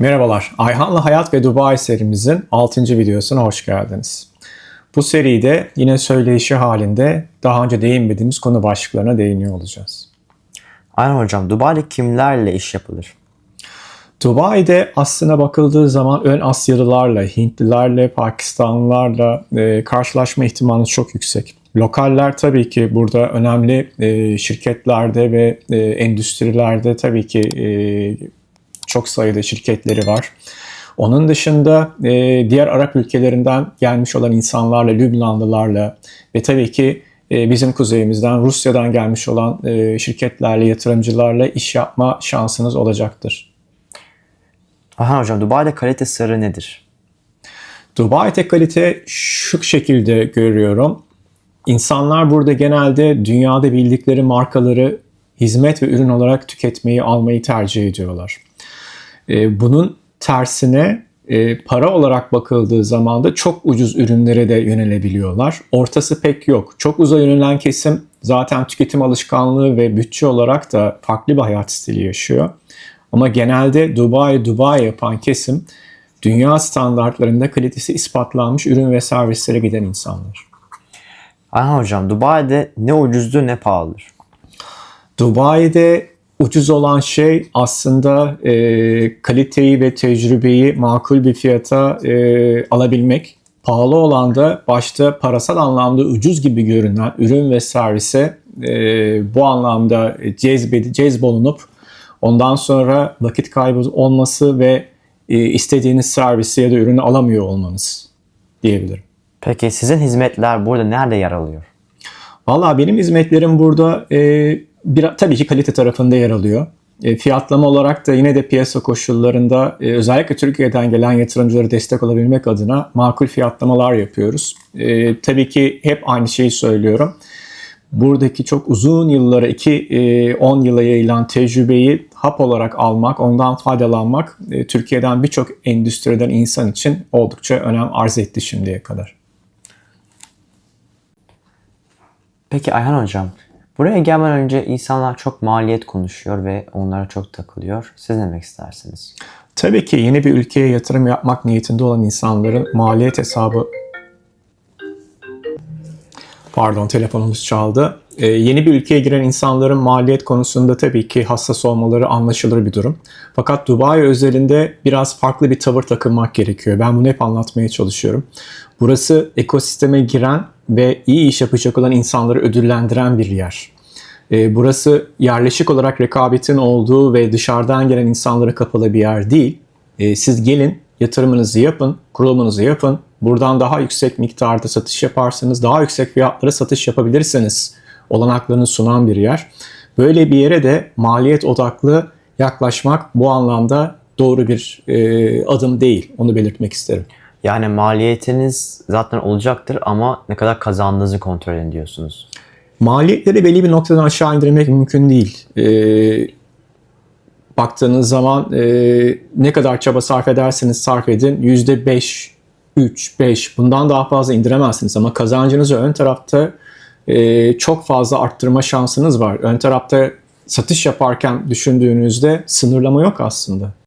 Merhabalar, Ayhan'la Hayat ve Dubai serimizin 6. videosuna hoş geldiniz. Bu seride yine söyleyişi halinde daha önce değinmediğimiz konu başlıklarına değiniyor olacağız. Aynen hocam. Dubai'de kimlerle iş yapılır? Dubai'de aslına bakıldığı zaman ön Asyalılarla, Hintlilerle, Pakistanlılarla e, karşılaşma ihtimali çok yüksek. Lokaller tabii ki burada önemli e, şirketlerde ve e, endüstrilerde tabii ki e, çok sayıda şirketleri var. Onun dışında e, diğer Arap ülkelerinden gelmiş olan insanlarla, Lübnanlılarla ve tabii ki e, bizim kuzeyimizden, Rusya'dan gelmiş olan e, şirketlerle, yatırımcılarla iş yapma şansınız olacaktır. Aha hocam Dubai'de kalite sırrı nedir? Dubai'de kalite şu şekilde görüyorum. İnsanlar burada genelde dünyada bildikleri markaları hizmet ve ürün olarak tüketmeyi, almayı tercih ediyorlar. E, bunun tersine e, para olarak bakıldığı zaman da çok ucuz ürünlere de yönelebiliyorlar. Ortası pek yok. Çok uza yönelen kesim zaten tüketim alışkanlığı ve bütçe olarak da farklı bir hayat stili yaşıyor. Ama genelde Dubai Dubai yapan kesim dünya standartlarında kalitesi ispatlanmış ürün ve servislere giden insanlar. Aynen hocam Dubai'de ne ucuzdur ne pahalıdır? Dubai'de ucuz olan şey aslında e, kaliteyi ve tecrübeyi makul bir fiyata e, alabilmek. Pahalı olan da başta parasal anlamda ucuz gibi görünen ürün ve servise e, bu anlamda cezbedi, cezbolunup ondan sonra vakit kaybı olması ve e, istediğiniz servisi ya da ürünü alamıyor olmanız diyebilirim. Peki sizin hizmetler burada nerede yer alıyor? Valla benim hizmetlerim burada e, bir, tabii ki kalite tarafında yer alıyor. E, fiyatlama olarak da yine de piyasa koşullarında e, özellikle Türkiye'den gelen yatırımcılara destek olabilmek adına makul fiyatlamalar yapıyoruz. E, tabii ki hep aynı şeyi söylüyorum. Buradaki çok uzun yıllara, 2-10 yıla yayılan tecrübeyi hap olarak almak, ondan faydalanmak e, Türkiye'den birçok endüstriden insan için oldukça önem arz etti şimdiye kadar. Peki Ayhan hocam buraya gelmeden önce insanlar çok maliyet konuşuyor ve onlara çok takılıyor. Siz ne demek istersiniz? Tabii ki yeni bir ülkeye yatırım yapmak niyetinde olan insanların maliyet hesabı Pardon telefonumuz çaldı. Ee, yeni bir ülkeye giren insanların maliyet konusunda tabii ki hassas olmaları anlaşılır bir durum. Fakat Dubai özelinde biraz farklı bir tavır takılmak gerekiyor. Ben bunu hep anlatmaya çalışıyorum. Burası ekosisteme giren ve iyi iş yapacak olan insanları ödüllendiren bir yer. Ee, burası yerleşik olarak rekabetin olduğu ve dışarıdan gelen insanlara kapalı bir yer değil. Ee, siz gelin, yatırımınızı yapın, kurulumunuzu yapın. Buradan daha yüksek miktarda satış yaparsınız, daha yüksek fiyatlara satış yapabilirsiniz olanaklarını sunan bir yer. Böyle bir yere de maliyet odaklı yaklaşmak bu anlamda doğru bir e, adım değil. Onu belirtmek isterim. Yani maliyetiniz zaten olacaktır ama ne kadar kazandığınızı kontrol edin diyorsunuz. Maliyetleri belli bir noktadan aşağı indirmek mümkün değil. Ee, baktığınız zaman e, ne kadar çaba sarf ederseniz sarf edin %5, 3, 5 bundan daha fazla indiremezsiniz ama kazancınızı ön tarafta e, çok fazla arttırma şansınız var. Ön tarafta satış yaparken düşündüğünüzde sınırlama yok aslında.